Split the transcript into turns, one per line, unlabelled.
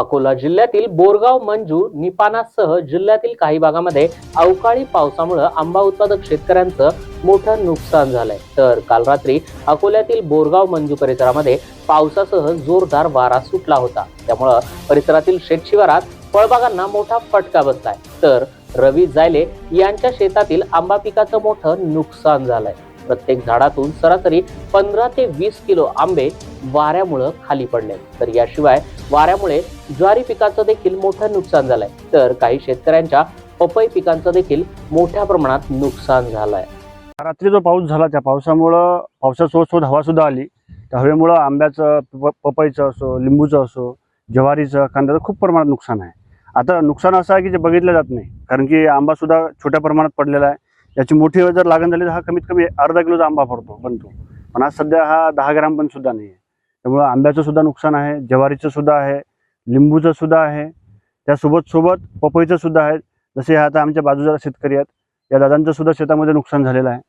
अकोला जिल्ह्यातील बोरगाव मंजू निपाणासह जिल्ह्यातील काही भागामध्ये अवकाळी पावसामुळे आंबा उत्पादक शेतकऱ्यांचं मोठं नुकसान झालंय. तर काल रात्री अकोल्यातील बोरगाव मंजू परिसरामध्ये पावसासह जोरदार वारा सुटला होता. त्यामुळं परिसरातील शेतशिवारात फळबागांना मोठा फटका बसलाय. तर रवी जायले यांच्या शेतातील आंबा पिकाचं मोठं नुकसान झालंय. प्रत्येक झाडातून सरासरी पंधरा ते वीस किलो आंबे वाऱ्यामुळं खाली पडले तर याशिवाय वाऱ्यामुळे ज्वारी पिकाचं देखील मोठं नुकसान झालंय. तर काही शेतकऱ्यांच्या पपई पिकांचं देखील मोठ्या प्रमाणात नुकसान झालंय.
रात्री जो पाऊस झाला त्या पावसामुळं पावसासोबत सोबत हवा सुद्धा आली. त्या हवेमुळं आंब्याचं प- पपईचं असो लिंबूचं असो ज्वारीचं कांद्याचं खूप प्रमाणात नुकसान आहे. आता नुकसान असं आहे की जे बघितलं जात नाही. कारण की आंबा सुद्धा छोट्या प्रमाणात पडलेला आहे. याची मोठी जर लागण झाली तर हा कमीत कमी अर्धा किलोचा आंबा पडतो बनतो. पण आज सध्या हा दहा ग्राम पण सुद्धा नाही आहे त्यामुळं आंब्याचं सुद्धा नुकसान आहे ज्वारीचं सुद्धा आहे. लिंबूचं सुद्धा आहे. त्यासोबत सोबत पपईचं सुद्धा आहे. जसे आता आमच्या बाजूला शेतकरी आहेत. या दादांचं सुद्धा शेतामध्ये नुकसान झालेलं आहे.